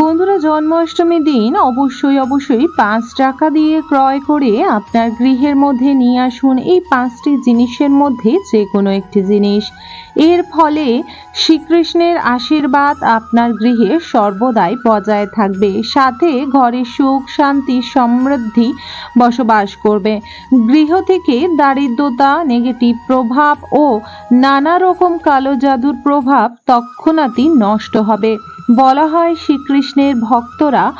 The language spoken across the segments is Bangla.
বন্ধুরা জন্মাষ্টমীর দিন অবশ্যই অবশ্যই পাঁচ টাকা দিয়ে ক্রয় করে আপনার গৃহের মধ্যে নিয়ে আসুন। এই পাঁচটি জিনিসের মধ্যে যে কোনো একটি জিনিস। এর ফলে শ্রীকৃষ্ণের আশীর্বাদ আপনার গৃহে সর্বদাই বজায় থাকবে। সাথে ঘরে সুখ, শান্তি, সমৃদ্ধি বসবাস করবে। গৃহ থেকে দারিদ্রতা নেগেটিভ প্রভাব ও নানা রকম কালো জাদুর প্রভাব তৎক্ষণাৎই নষ্ট হবে। বলা হয় শ্রীকৃষ্ণের ভক্তরা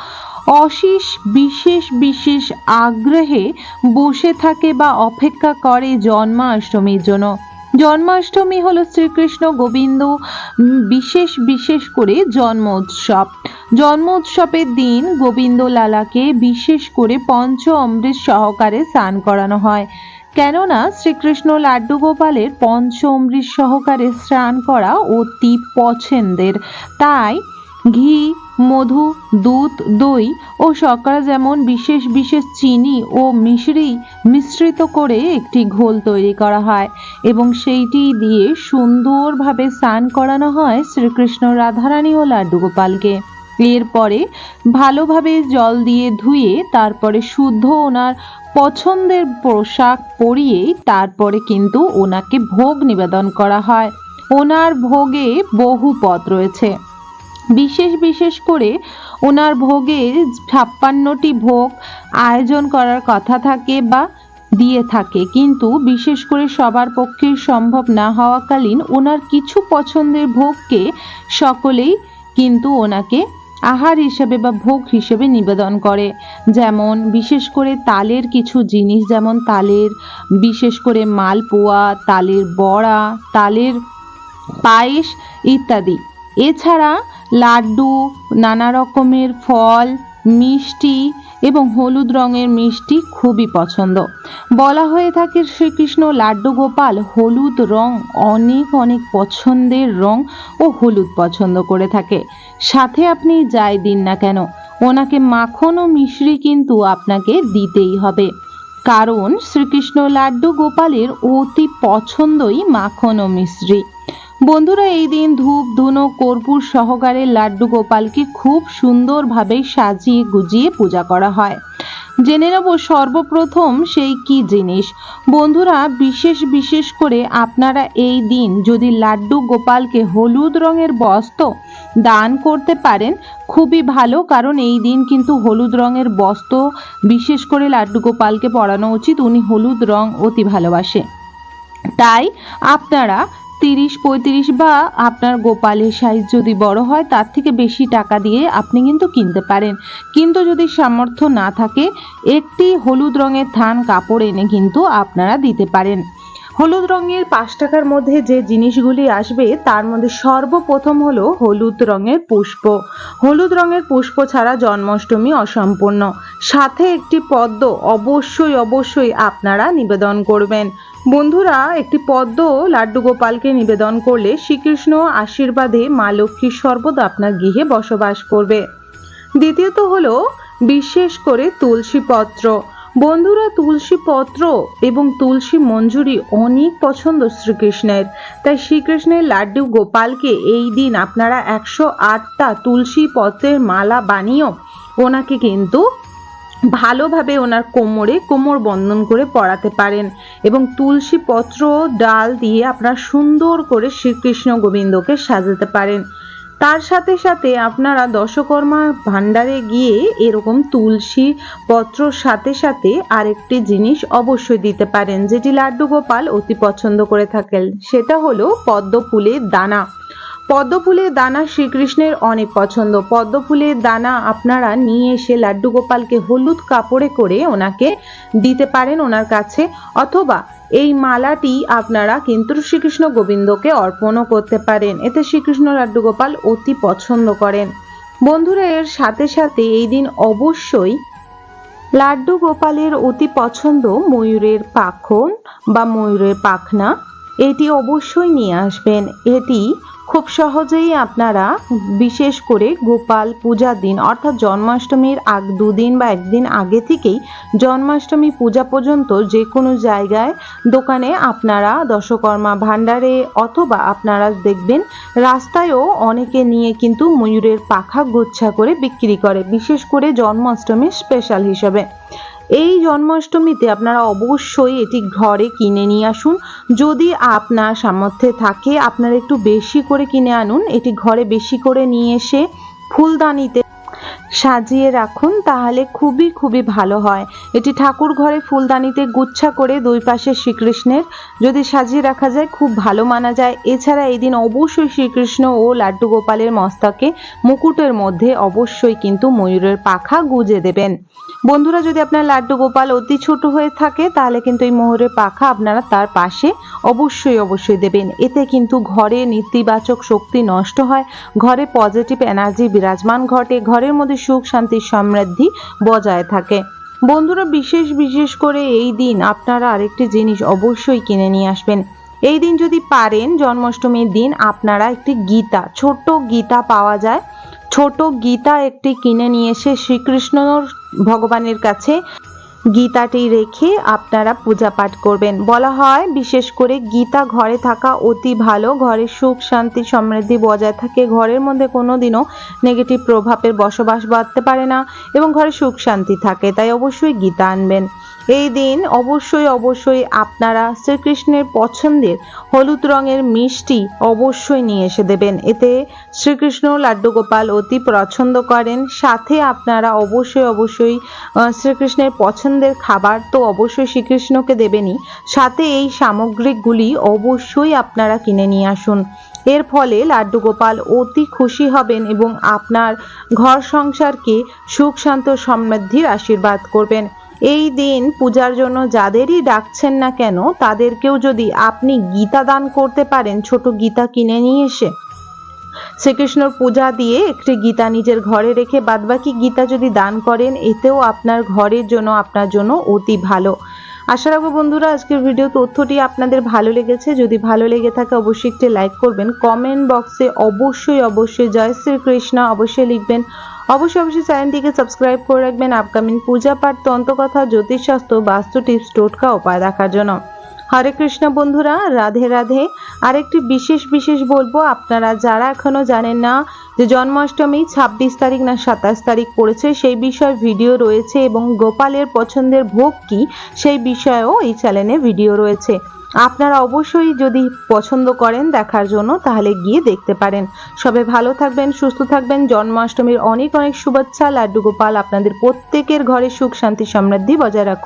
অশেষ, বিশেষ বিশেষ আগ্রহে বসে থাকে বা অপেক্ষা করে জন্মাষ্টমীর জন্য। জন্মাষ্টমী হল শ্রীকৃষ্ণ গোবিন্দ বিশেষ বিশেষ করে জন্ম উৎসব। জন্ম উৎসবের দিন গোবিন্দ লালাকে বিশেষ করে পঞ্চ অমৃত সহকারে স্নান করানো হয়। কেননা শ্রীকৃষ্ণ লাড্ডু গোপালের পঞ্চ অমৃত সহকারে স্নান করা অতি পছন্দের। তাই ঘি, মধু, দুধ, দই ও শর্করা যেমন বিশেষ বিশেষ চিনি ও মিশ্রি মিশ্রিত করে একটি ঘোল তৈরি করা হয় এবং সেইটি দিয়ে সুন্দরভাবে স্নান করানো হয় শ্রীকৃষ্ণ রাধারানী ও লাড্ডু গোপালকে। এরপরে ভালোভাবে জল দিয়ে ধুয়ে তারপরে শুদ্ধ ওনার পছন্দের পোশাক পরিয়ে তারপরে কিন্তু ওনাকে ভোগ নিবেদন করা হয়। ওনার ভোগে বহু পদ রয়েছে। বিশেষ বিশেষ করে ওনার ভোগের ছাপ্পান্নটি ভোগ আয়োজন করার কথা থাকে বা দিয়ে থাকে। কিন্তু বিশেষ করে সবার পক্ষে সম্ভব না হওয়াকালীন ওনার কিছু পছন্দের ভোগকে সকলেই কিন্তু ওনাকে আহার হিসেবে বা ভোগ হিসেবে নিবেদন করে। যেমন বিশেষ করে তালের কিছু জিনিস, যেমন তালের বিশেষ করে মালপোয়া, তালের বড়া, তালের পায়েস ইত্যাদি। এছাড়া লাড্ডু, নানা রকমের ফল, মিষ্টি এবং হলুদ রঙের মিষ্টি খুবই পছন্দ। বলা হয়ে থাকে শ্রীকৃষ্ণ লাড্ডু গোপাল হলুদ রং অনেক অনেক পছন্দের রং ও হলুদ পছন্দ করে থাকে। সাথে আপনি যাই দিন না কেন, ওনাকে মাখন ও মিশ্রি কিন্তু আপনাকে দিতেই হবে। কারণ শ্রীকৃষ্ণ লাড্ডু গোপালের অতি পছন্দই মাখন ও মিশ্রি। বন্ধুরা, এই দিন ধূপ, ধুনো, কর্পূর সহকারে লাড্ডু গোপালকে খুব সুন্দরভাবে সাজিয়ে গুজিয়ে পূজা করা হয়। জেনে নেব সর্বপ্রথম সেই কি জিনিস। বন্ধুরা, বিশেষ বিশেষ করে আপনারা এই দিন যদি লাড্ডু গোপালকে হলুদ রঙের বস্ত্র দান করতে পারেন, খুবই ভালো, কারণ এই দিন কিন্তু হলুদ রঙের বস্ত্র, বিশেষ করে লাড্ডু গোপালকে পরানো উচিত। উনি হলুদ রং অতি ভালোবাসে। তাই আপনারা তিরিশ পঁয়ত্রিশ বা আপনার গোপালের সাইজ যদি বড় হয়, তার থেকে বেশি টাকা দিয়ে আপনি কিন্তু কিনতে পারেন। কিন্তু যদি সামর্থ্য না থাকে, একটি হলুদ রঙের থান কাপড় এনে কিন্তু আপনারা দিতে পারেন। হলুদ রঙের পাঁচ টাকার মধ্যে যে জিনিসগুলি আসবে, তার মধ্যে সর্বপ্রথম হলো হলুদ রঙের পুষ্প। হলুদ রঙের পুষ্প ছাড়া জন্মাষ্টমী অসম্পূর্ণ। সাথে একটি পদ্ম অবশ্যই অবশ্যই আপনারা নিবেদন করবেন। বন্ধুরা, একটি পদ্ম লাড্ডু গোপালকে নিবেদন করলে শ্রীকৃষ্ণ আশীর্বাদে মা লক্ষ্মী সর্বদা আপনার গৃহে বসবাস করবে। দ্বিতীয়ত হলো, বিশেষ করে তুলসী পত্র। বন্ধুরা, তুলসী পত্র এবং তুলসী মঞ্জুরি অনেক পছন্দ শ্রীকৃষ্ণের। তাই শ্রীকৃষ্ণের লাড্ডু গোপালকে এই দিন আপনারা একশো আটটা তুলসী পত্রের মালা বানিয়েও ওনাকে কিন্তু ভালোভাবে ওনার কোমরে কোমর বন্ধন করে পড়াতে পারেন এবং তুলসী পত্র ডাল দিয়ে আপনার সুন্দর করে শ্রীকৃষ্ণ গোবিন্দকে সাজাতে পারেন। তার সাথে সাথে আপনারা দশকর্মা ভাণ্ডারে গিয়ে এরকম তুলসী পত্রর সাথে সাথে আরেকটি জিনিস অবশ্যই দিতে পারেন, যেটি লাড্ডু গোপাল অতি পছন্দ করে থাকেন। সেটা হলো পদ্ম ফুলের দানা। পদ্ম ফুলের দানা শ্রীকৃষ্ণের অনেক পছন্দ। পদ্ম ফুলের দানা আপনারা নিয়ে এসে লাড্ডু গোপালকে হলুদ কাপড়ে করে ওনাকে দিতে পারেন ওনার কাছে, অথবা এই মালাটি আপনারা কিন্তু শ্রীকৃষ্ণ গোবিন্দকে অর্পণও করতে পারেন। এতে শ্রীকৃষ্ণ লাড্ডু গোপাল অতি পছন্দ করেন। বন্ধুরা, এর সাথে সাথে এই দিন অবশ্যই লাড্ডু গোপালের অতি পছন্দ ময়ূরের পাখন বা ময়ূরের পাখনা। এটি অবশ্যই নিয়ে আসবেন। এটি খুব সহজেই আপনারা বিশেষ করে গোপাল পূজার দিন, অর্থাৎ জন্মাষ্টমীর আগ দুদিন বা একদিন আগে থেকেই জন্মাষ্টমী পূজা পর্যন্ত যে কোনো জায়গায়, দোকানে আপনারা দশকর্মা ভাণ্ডারে অথবা আপনারা দেখবেন রাস্তায়ও অনেকে নিয়ে কিন্তু ময়ূরের পাখা গুচ্ছা করে বিক্রি করে, বিশেষ করে জন্মাষ্টমীর স্পেশাল হিসেবে। এই জন্মাষ্টমীতে আপনারা অবশ্যই এটি ঘরে কিনে নিয়ে আসুন। যদি আপনার সামর্থ্যে থাকে, আপনারা একটু বেশি করে কিনে আনুন। এটি ঘরে বেশি করে নিয়ে এসে ফুলদানিতে সাজিয়ে রাখুন, তাহলে খুবই খুবই ভালো হয়। এটি ঠাকুর ঘরে ফুলদানিতে গুচ্ছা করে দুই পাশে শ্রীকৃষ্ণের। যদি সাজিয়ে রাখা যায়, খুব ভালো মানা যায়। এছাড়া এই দিন অবশ্যই শ্রীকৃষ্ণ ও লাড্ডু গোপালের মস্তকে মুকুটের মধ্যে অবশ্যই কিন্তু ময়ূরের পাখা গুজে দেবেন। বন্ধুরা, যদি আপনার লাড্ডু গোপাল অতি ছোট হয়ে থাকে, তাহলে কিন্তু এই ময়ূরের পাখা আপনারা তার পাশে অবশ্যই অবশ্যই দেবেন। এতে কিন্তু ঘরে নেতিবাচক শক্তি নষ্ট হয়, ঘরে পজিটিভ এনার্জি বিরাজমান ঘটে, ঘরের মধ্যে সুখ, শান্তি, সমৃদ্ধি বজায় থাকে। বন্ধুরা, বিশেষ বিশেষ করে এই দিন আপনারা আরেকটি জিনিস অবশ্যই কিনে নিয়ে আসবেন। এই দিন যদি পারেন, জন্মাষ্টমীর দিন আপনারা একটি গীতা ছোট গীতা পাওয়া যায়। ছোট গীতা একটি কিনে নিয়ে এসে শ্রীকৃষ্ণ ভগবানের কাছে গীতাটি রেখে আপনারা পূজা পাঠ করবেন। বলা হয়, বিশেষ করে গীতা ঘরে থাকা অতি ভালো। ঘরে সুখ, শান্তি, সমৃদ্ধি বজায় থাকে। ঘরের মধ্যে কোনো দিনও নেগেটিভ প্রভাবের বসবাস বাড়তে পারে না এবং ঘরে সুখ, শান্তি থাকে। তাই অবশ্যই গীতা আনবেন। এই দিন অবশ্যই অবশ্যই আপনারা শ্রীকৃষ্ণের পছন্দের হলুদ রঙের মিষ্টি অবশ্যই নিয়ে এসে দেবেন। এতে শ্রীকৃষ্ণ লাড্ডু গোপাল অতি পছন্দ করেন। সাথে আপনারা অবশ্যই অবশ্যই শ্রীকৃষ্ণের পছন্দের খাবার তো অবশ্যই শ্রীকৃষ্ণকে দেবেনই। সাথে এই সামগ্রিকগুলি অবশ্যই আপনারা কিনে নিয়ে আসুন। এর ফলে লাড্ডু গোপাল অতি খুশি হবেন এবং আপনার ঘর সংসারকে সুখ, শান্ত সমৃদ্ধির আশীর্বাদ করবেন। এই দিন পূজার জন্য যাদেরই ডাকছেন না কেন, তাদেরকেও যদি আপনি গীতা দান করতে পারেন, ছোট গীতা কিনে নিয়ে এসে। শ্রীকৃষ্ণর পূজা দিয়ে একটি গীতা নিজের ঘরে রেখে বাদবাকি গীতা যদি দান করেন, এতেও আপনার ঘরের জন্য, আপনার জন্য অতি ভালো। আশা রাখব বন্ধুরা, আজকের ভিডিও তথ্যটি আপনাদের ভালো লেগেছে। যদি ভালো লেগে থাকে, অবশ্যই একটি লাইক করবেন। কমেন্ট বক্সে অবশ্যই অবশ্যই জয় শ্রীকৃষ্ণ অবশ্যই লিখবেন। অবশ্যই অবশ্যই চ্যানেলটিকে সাবস্ক্রাইব করে রাখবেন। আপকামিং পূজা পাঠ, তন্ত্রকথা, জ্যোতিষশাস্ত্র, বাস্তু টিপস টোটকা উপায় দেখার জন্য। হরে কৃষ্ণ বন্ধুরা, রাধে রাধে। আরেকটি বিশেষ বিশেষ বলব, আপনারা যারা এখনও জানেন না যে জন্মাষ্টমী, ছাব্বিশ তারিখ না সাতাশ তারিখ পড়েছে, সেই বিষয়ে ভিডিও রয়েছে এবং গোপালের পছন্দের ভোগ কি, সেই বিষয়েও এই চ্যানেলে ভিডিও রয়েছে। আপনারা অবশ্যই যদি পছন্দ করেন দেখার জন্য, তাহলে গিয়ে দেখতে পারেন। সবে ভালো থাকবেন, সুস্থ থাকবেন। জন্মাষ্টমীর অনেক অনেক শুভেচ্ছা। লাড্ডু গোপাল আপনাদের প্রত্যেকের ঘরে সুখ, শান্তি, সমৃদ্ধি বজায় রাখুন।